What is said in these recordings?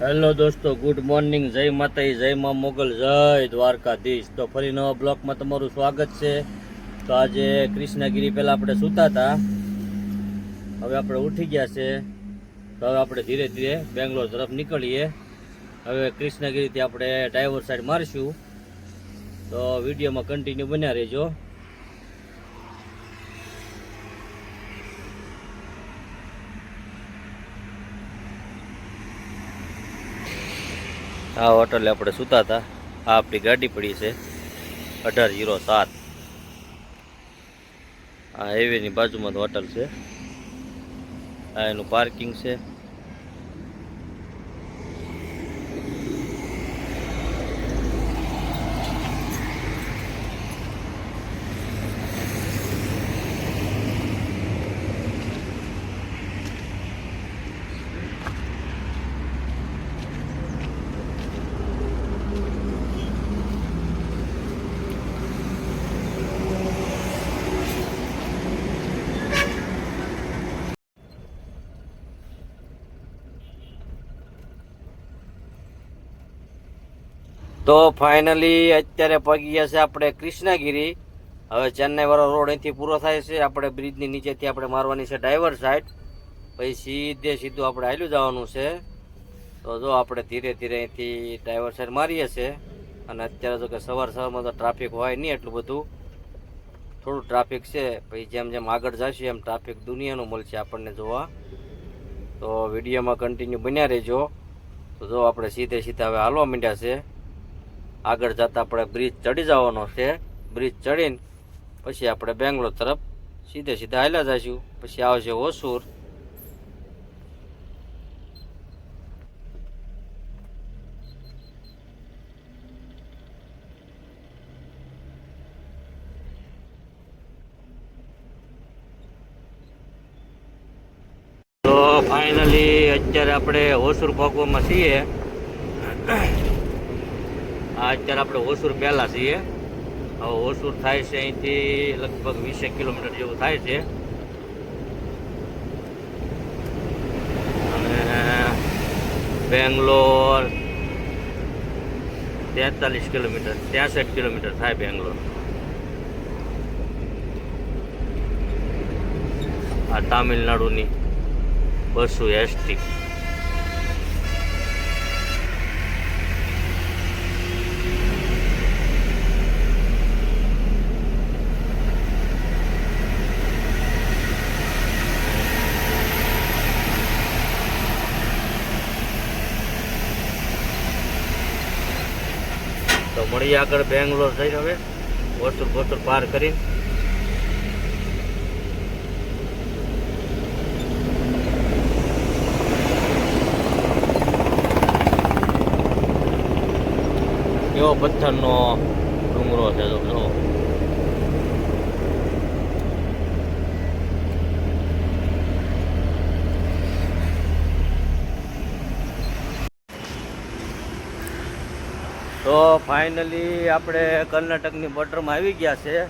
Hello દોસ્તો, good morning, જય માતાજી જય મા મોગલ, જય દ્વારકાધીશ. તો ફરી નવા બ્લોકમાં તમારું સ્વાગત છે. તો આજે કૃષ્ણગીરી પહેલાં આપણે સૂતા હતા. હવે આપણે ઉઠી ગયા છે. તો હવે આપણે ધીરે ધીરે બેંગ્લોર તરફ નીકળીએ. હવે કૃષ્ણગીરીથી આપણે ડ્રાઈવર સાઈડ મારીશું. તો વિડીયોમાં કન્ટિન્યુ બન્યા રહેજો. આ હોટલે આપણે સૂતા હતા. આ આપણી ગાડી પડી છે. અઢાર જીરો સાત. આ હાઈવેની બાજુમાં હોટલ છે. આ એનું પાર્કિંગ છે. તો ફાઇનલી અત્યારે પગી ગયા છે આપણે કૃષ્ણગીરી. હવે ચેન્નઈ વાળો રોડ અહીંથી પૂરો થાય છે. આપણે બ્રિજની નીચેથી આપણે મારવાની છે ડ્રાઈવર સાઈડ પછી સીધે સીધું આપણે હાલ્યું જવાનું છે. તો જો આપણે ધીરે ધીરે અહીંથી ડ્રાઈવર સાઈડ મારીએ છીએ. અને અત્યારે જો કે સવાર સવારમાં તો ટ્રાફિક હોય નહીં એટલું બધું. થોડું ટ્રાફિક છે. પછી જેમ જેમ આગળ જશે એમ ટ્રાફિક દુનિયાનું મળશે આપણને જોવા. તો વિડીયોમાં કન્ટિન્યુ બન્યા રહેજો. તો જો આપણે સીધે સીધા હવે હાલવા માંડ્યા છે. આગળ જતા આપણે બ્રિજ ચડી જવાનો છે. બ્રિજ ચડીને પછી આપણે બેંગ્લોર તરફ સીધે સીધા હાલ્યા જઈશું. પછી આવશે ઓસુર. ફાઇનલી અત્યારે આપણે ઓસુર ભોગવામાં છીએ. આ અત્યારે આપણે ઓસુર પહેલાં છીએ. હવે ઓસુર થાય છે અહીંથી લગભગ વીસેક કિલોમીટર જેવું થાય છે. અને બેંગ્લોર તેતાલીસ કિલોમીટર, ત્યાંસઠ કિલોમીટર થાય બેંગ્લોર. આ તામિલનાડુની બસો એસટી. તો આગળ બેંગ્લોર થઈને હવે વોસુર બોસુર પાર કરીને. કેવો પથ્થરનો ડુંગરો છે તો જો. તો ફાઇનલી આપણે કર્ણાટકની બોર્ડરમાં આવી ગયા છે.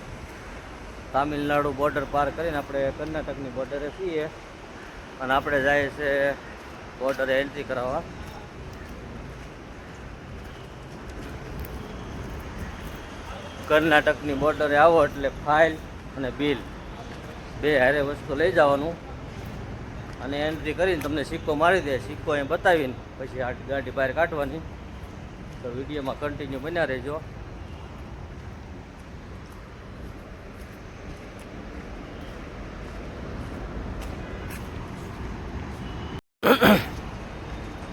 તામિલનાડુ બોર્ડર પાર કરીને આપણે કર્ણાટકની બોર્ડરે છીએ. અને આપણે જાય છે બોર્ડરે એન્ટ્રી કરાવવા. કર્ણાટકની બોર્ડરે આવો એટલે ફાઇલ અને બિલ. બે હારે વસ્તુ લઈ જવાનું. અને એન્ટ્રી કરીને તમને સિક્કો મારી દે. સિક્કો અહીં બતાવીને પછી ગાડી બહાર કાઢવાની. તો વિડીયોમાં કન્ટિન્યુ બન્યા રહેજો.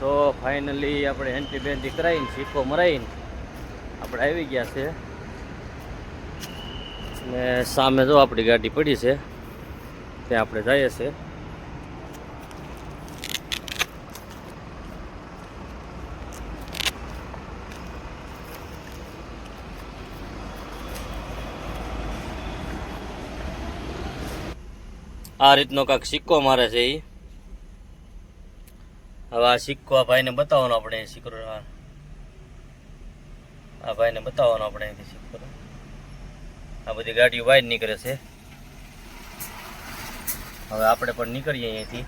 તો ફાઇનલી આપણે એન્ટ્રી બેન્ટ્રી કરાવીને શીખો મરાવીને આપણે આવી ગયા છે. ને સામે જો આપણી ગાડી પડી છે, ત્યાં આપણે જઈએ છીએ. આ રીતનો કાંક સિક્કો મારે છે એ હવે આ સિક્કો આ ભાઈને બતાવવાનો આપણે સિક્કો આ ભાઈને બતાવવાનો આપણે અહીંથી સિક્કો. આ બધી ગાડીઓ બહાર નીકળે છે. હવે આપણે પણ નીકળીએ અહીંયાથી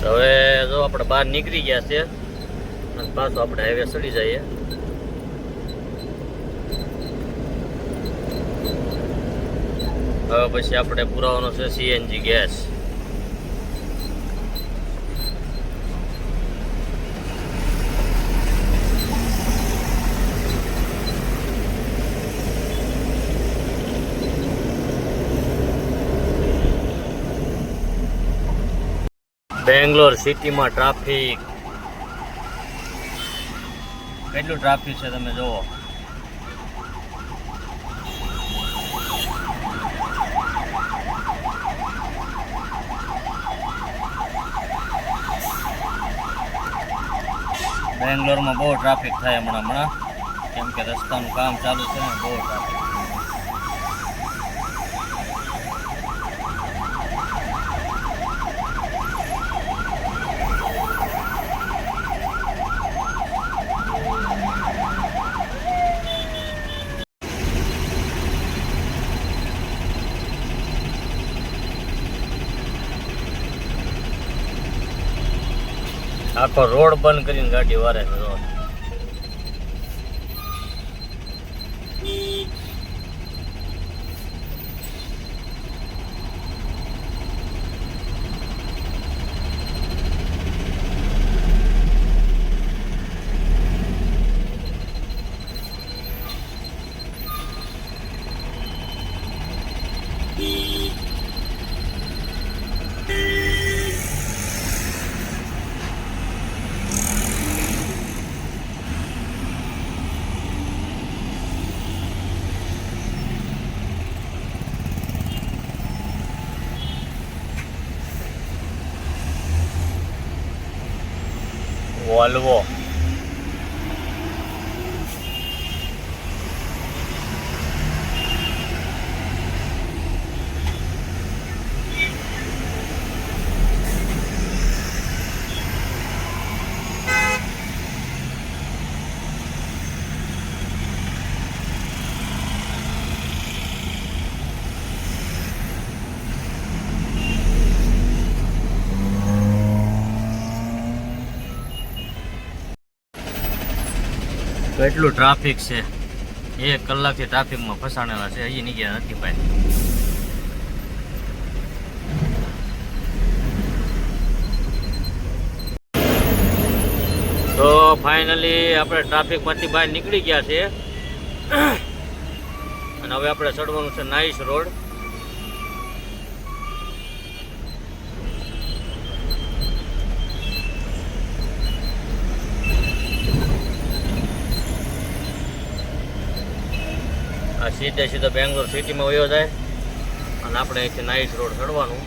તો હવે જો આપણે બહાર નીકળી ગયા છે અને પાછું આપણે હાઈવે ચડી જઈએ. હવે પછી આપણે પુરાવાનો છે સીએનજી ગેસ. બેંગ્લોર સિટીમાં ટ્રાફિક. કેટલું ટ્રાફિક છે તમે જુઓ. બેંગ્લોરમાં બહુ ટ્રાફિક થાય હમણાં હમણાં. કેમ કે રસ્તાનું કામ ચાલુ છે ને, બહુ ટ્રાફિક. આખો રોડ બંધ કરીને ગાડી વારે છે રોડ વોલ્વો કેટલું ટ્રાફિક છે. એક કલાકથી ટ્રાફિકમાં ફસાણેલા છે. હજી નીકળ્યા નથી ભાઈ. તો ફાઇનલી આપણે ટ્રાફિકમાંથી બહાર નીકળી ગયા છે અને હવે આપણે ચડવાનું છે નાઈસ રોડ. આ સીધે સીધો બેંગ્લોર સિટીમાં વયો જાય અને આપણે અહીંથી નાઇસ રોડ ચડવાનું.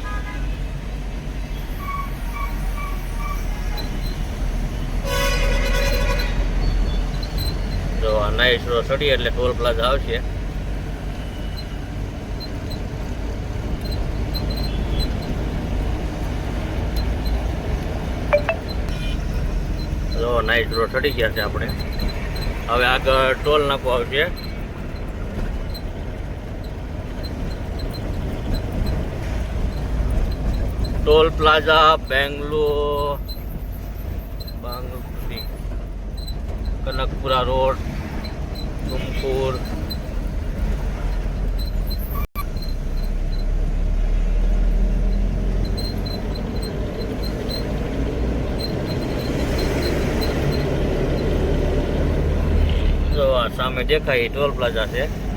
જો આ નાઇસ રોડ ચડીએ એટલે ટોલ પ્લાઝા આવશે. જો નાઈસ રોડ ચડી ગયા છે આપણે. હવે આગળ ટોલ નાખવો આવશે. Toll plaza Bangalore Bangalore Kanakapura road Tumkur સામે દેખાય ટોલ પ્લાઝા છે.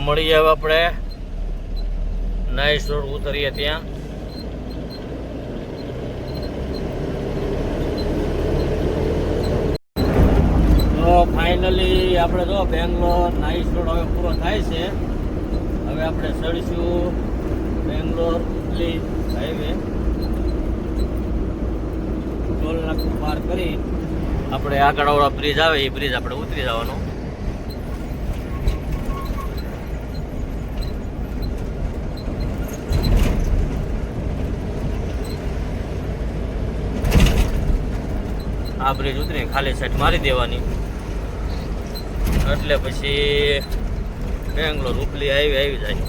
તો મળી આવે આપણે. નાઇસ રોડ ઉતરીએ ત્યાં. તો ફાઇનલી આપણે જો બેંગ્લોર નાઇસ રોડ હવે પૂરો થાય છે. હવે આપણે ચડીશું બેંગ્લોર લી હાઈવે ટોલ નાકું પાર કરી આપણે આગળ બ્રિજ આવે, એ બ્રિજ આપણે ઉતરી જવાનું. આ બ્રિજ ઉતરીને ખાલી સાઈડ મારી દેવાની. એટલે પછી બેંગ્લોર ઉપલી આવી આવી જાય.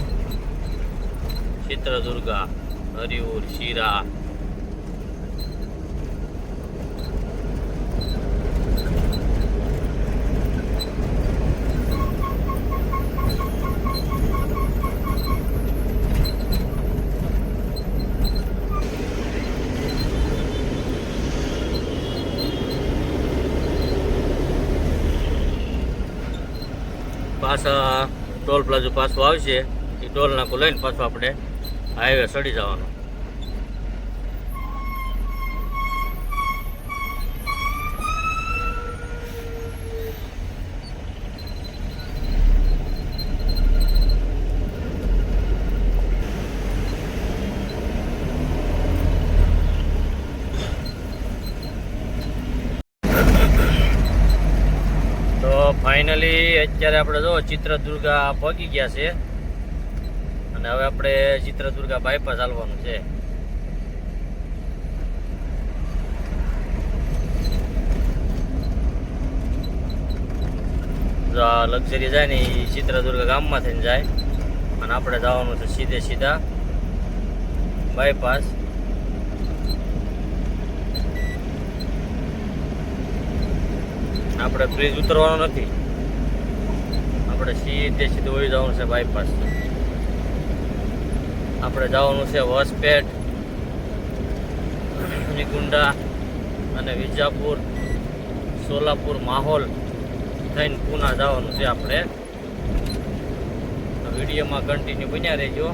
ચિત્રદુર્ગા હરિઉર શિરા પાછા ટોલ પ્લાઝો પાછું આવશે. એ ટોલ નાકું લઈને પાછું આપણે હાઈવે ચડી જવાનું તો અત્યારે આપણે જો ચિત્રદુર્ગા પહોંચી ગયા છે. અને હવે આપણે ચિત્રદુર્ગા બાયપાસ ચાલવાનું છે. લક્ઝરી જાય ને એ ચિત્રદુર્ગા ગામમાં થઈને જાય. અને આપણે જવાનું છે સીધે સીધા બાયપાસ આપણે બ્રિજ ઉતરવાનો નથી. આપણે સીધે સીધું વહી જવાનું છે બાયપાસ આપણે જવાનું છે વસપેટ, નિકુંડા અને વિજાપુર, સોલાપુર માહોલ થઈને પૂના જવાનું છે આપણે. વિડીયોમાં કન્ટિન્યુ બન્યા રહેજો.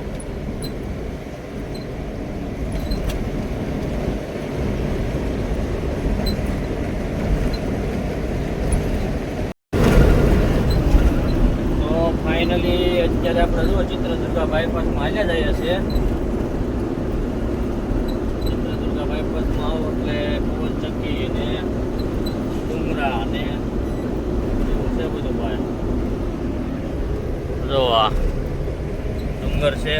જો ચિત્રદુર્ગા બાયપાસમાં હાલ્યા જઈએ છે? ચિત્રદુર્ગા બાયપાસમાં આવો એટલે પવન ચક્કી ને ડુંગરા ને એવું છે બધું ભાઈ. જો આ ડુંગર છે,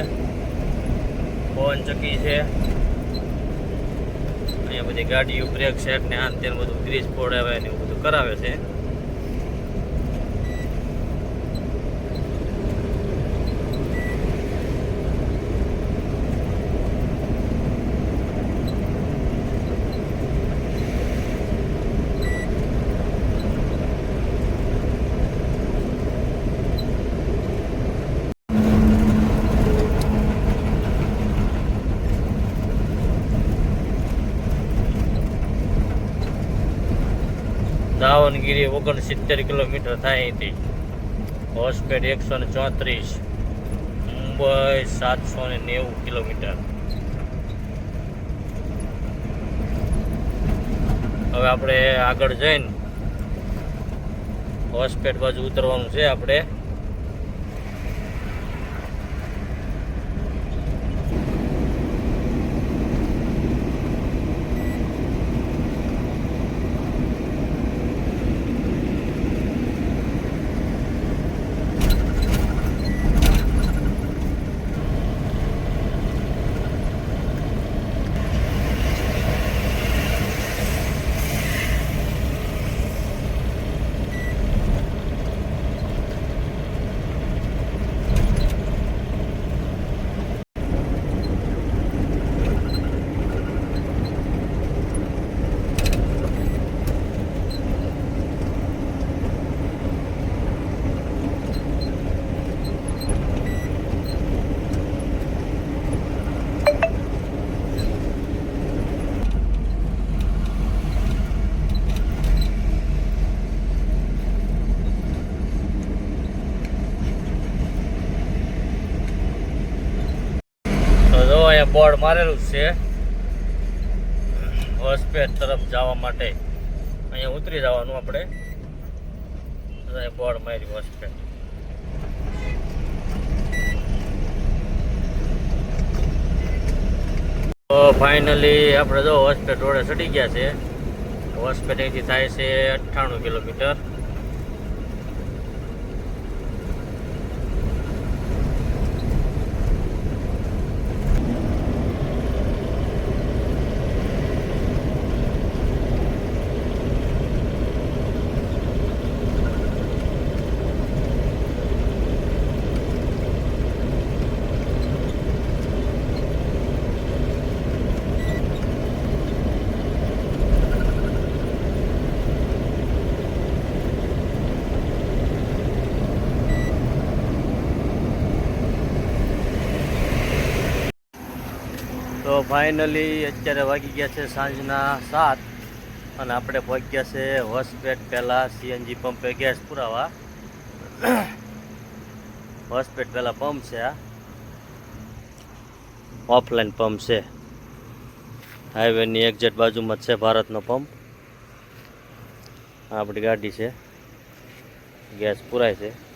પવન ચક્કી છે. અહીંયા બધી ગાડીઓ બ્રેક સેટ ને આ બધું ગ્રીસ પોડાવે ને એવું બધું કરાવે છે. દાવણગીરી ઓગણસિત્તેર કિલોમીટર થાય અહીંથી. હોસ્પેટ એકસો ને ચોત્રીસ. મુંબઈ સાતસો ને નેવું કિલોમીટર. હવે આપણે આગળ જઈને હોસ્પેટ બાજુ ઉતરવાનું છે આપણે તો જો અહીંયા બોર્ડ મારેલું છે. હોસ્પેટ તરફ જવા માટે. અહીંયા ઉતરી જવાનું આપણે. બોર્ડ માર્યું હોસ્પેટ તો ફાઇનલી આપણે જો હોસ્પેટ રોડે ચડી ગયા છે. હોસ્પિટલ અહીંથી થાય છે અઠ્ઠાણું કિલોમીટર. ફાઇનલી અત્યારે વાગી ગયા છે સાંજના સાત અને આપણે પહોંચ્યા છે હોસ્પેટ પહેલાં સીએનજી પંપે ગેસ પુરાવા. હોસ્પેટ પહેલાં પંપ છે આ. ઓફલાઈન પંપ છે. હાઈવેની એક્ઝેટ બાજુમાં જ છે ભારતનો પંપ. આપણી ગાડી છે. ગેસ પુરાય છે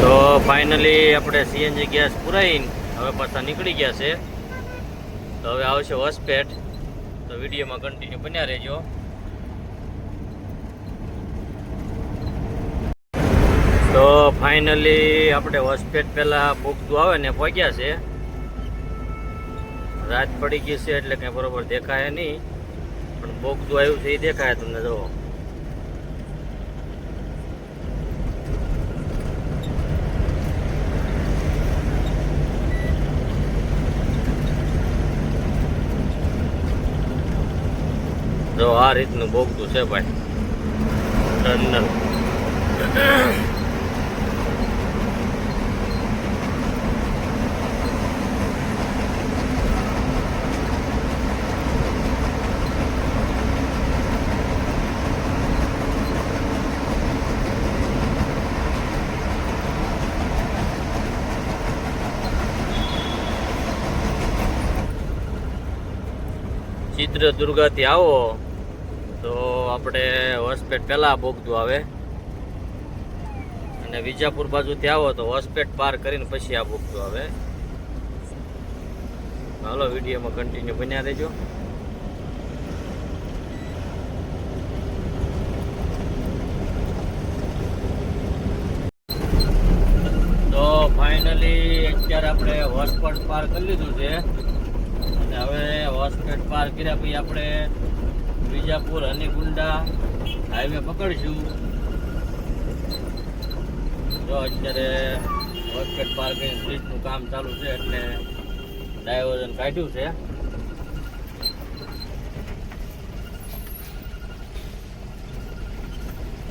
તો ફાઇનલી આપણે સીએનજી ગેસ પુરાઈને હવે પાછા નીકળી ગયા છે. તો હવે આવશે હોસ્પેટ તો વિડીયોમાં કન્ટિન્યુ બન્યા રહેજો. તો ફાઇનલી આપણે હોસ્પેટ પહેલાં ભૂખતું આવે ને પહોંચ્યા છે. રાત પડી ગઈ છે એટલે કંઈ બરોબર દેખાય નહીં. પણ ભૂખતું આવ્યું છે એ દેખાય તમને, જુઓ. જો આ રીતનું બોગતું છે ભાઈ. ટર્મિનલ ચિત્રદુર્ગાથી આવો. તો આપણે હોસ્પેટ પહેલાં ભોગતું આવે. અને વિજાપુર બાજુથી આવો તો હોસ્પેટ પાર કરીને પછી આ ભોગતું આવે. હાલો, વિડીયોમાં કન્ટિન્યુ બન્યા રહેજો. તો ફાઇનલી અત્યારે આપણે હોસ્પેટ પાર કરી લીધું છે. અને હવે હોસ્પેટ પાર કર્યા પછી આપણે વિજાપુર હનીકુંડા હાઈવે પકડીશું. જો અત્યારે હોસ્પેટ પાર્કિંગ બ્રિજનું કામ ચાલુ છે એટલે ડાયવર્ઝન કાઢ્યું છે.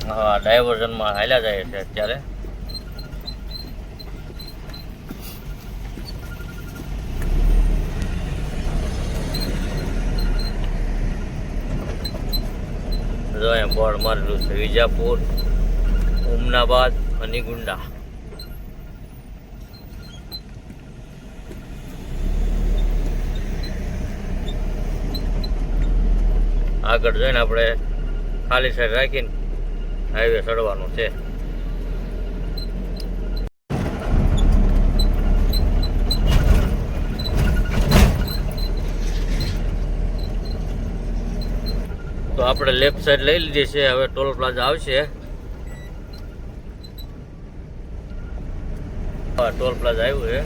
હા, ડાયવર્ઝનમાં હાલ્યા જાય છે અત્યારે. જો અહીંયા બોર્ડ મારેલું છે. વિજાપુર, ઉમનાબાદ હનીગુંડા આગળ જઈને આપણે ખાલી સાઈડ રાખીને હાઈવે ચડવાનું છે તો આપણે લેફ્ટ સાઈડ લઈ લીધી છે, હવે ટોલ પ્લાઝા આવશે. ટોલ પ્લાઝા આવ્યું છે.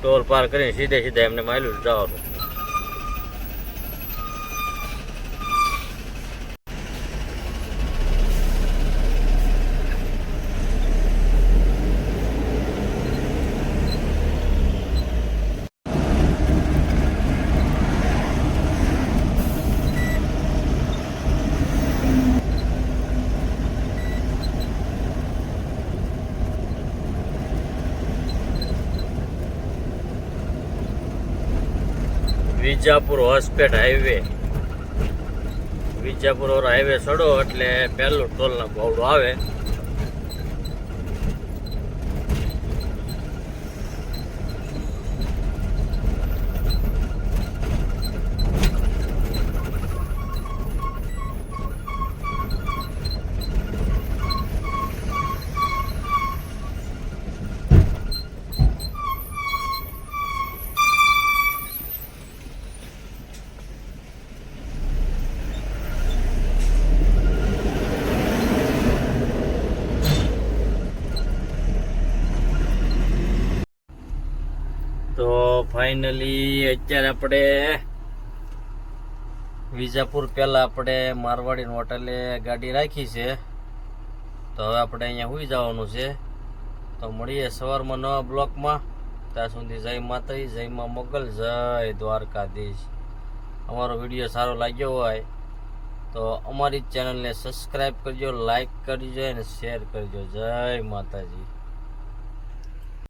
ટોલ પાર કરીને સીધે સીધા એમને માયલું જવાનું. વિજાપુર હોસ્પેટ હાઈવે. વિજાપુર ઓર હાઈવે ચડો એટલે પહેલું ટોલના બોર્ડ આવે. ફાઇનલી અત્યારે આપણે વિજાપુર પહેલાં આપણે મારવાડીની હોટલે ગાડી રાખી છે. તો હવે આપણે અહીંયા સુઈ જવાનું છે. તો મળીએ સવારમાં નવા બ્લોકમાં. ત્યાં સુધી જય માતાજી, જય મા મોગલ, જય દ્વારકાધીશ. અમારો વીડિયો સારો લાગ્યો હોય તો અમારી ચેનલને સબસ્ક્રાઈબ કરજો લાઈક કરજો અને શેર કરજો. જય માતાજી.